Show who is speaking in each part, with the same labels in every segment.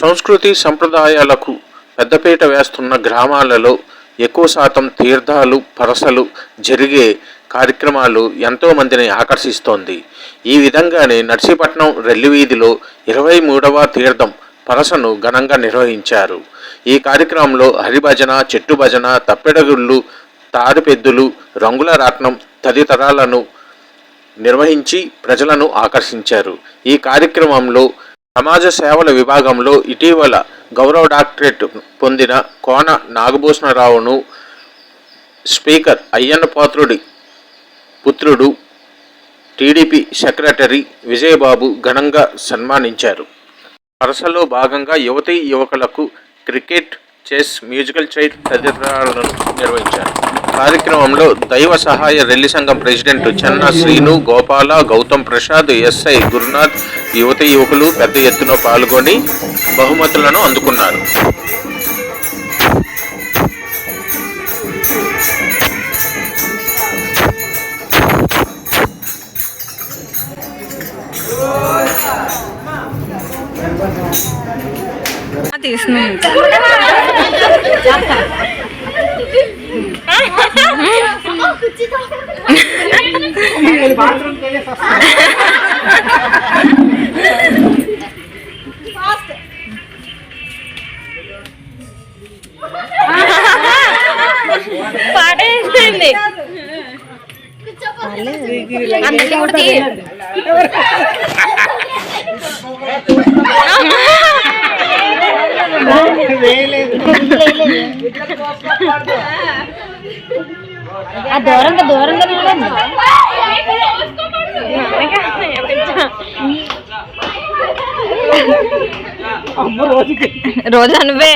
Speaker 1: సంస్కృతి సంప్రదాయాలకు పెద్దపీట వేస్తున్న గ్రామాలలో ఎక్కువ శాతం తీర్థాలు పరసలు జరిగే కార్యక్రమాలు ఎంతో మందిని ఆకర్షిస్తోంది. ఈ విధంగానే నర్సీపట్నం రెల్లివీధిలో ఇరవై మూడవ తీర్థం పరసను ఘనంగా నిర్వహించారు. ఈ కార్యక్రమంలో హరిభజన చెట్టు భజన తప్పెడగుళ్ళు తాడిపెద్దులు రంగుల రాట్నం తదితరాలను నిర్వహించి ప్రజలను ఆకర్షించారు. ఈ కార్యక్రమంలో సమాజ సేవల విభాగంలో ఇటీవల గౌరవ డాక్టరేట్ పొందిన కోన నాగభూషణరావును స్పీకర్ అయ్యన్న పాత్రుడి పుత్రుడు టీడీపీ సెక్రటరీ విజయబాబు ఘనంగా సన్మానించారు. వరసలో భాగంగా యువతీ యువకులకు క్రికెట్ చెస్ మ్యూజికల్ చైర్ తదితరాలను నిర్వహించారు. కార్యక్రమంలో దైవ సహాయ రెల్లి సంఘం president Chenna Srinu Gopala Gautam Prasad S I Gurunath యువతీ యువకులు పెద్ద ఎత్తున పాల్గొని బహుమతులను అందుకున్నారు.
Speaker 2: ఆ దూరంగా దూరంగా
Speaker 3: రోజు అనువే.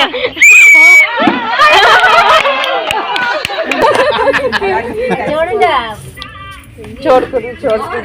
Speaker 2: చూడండి
Speaker 3: చూడుకుని చూడుకుని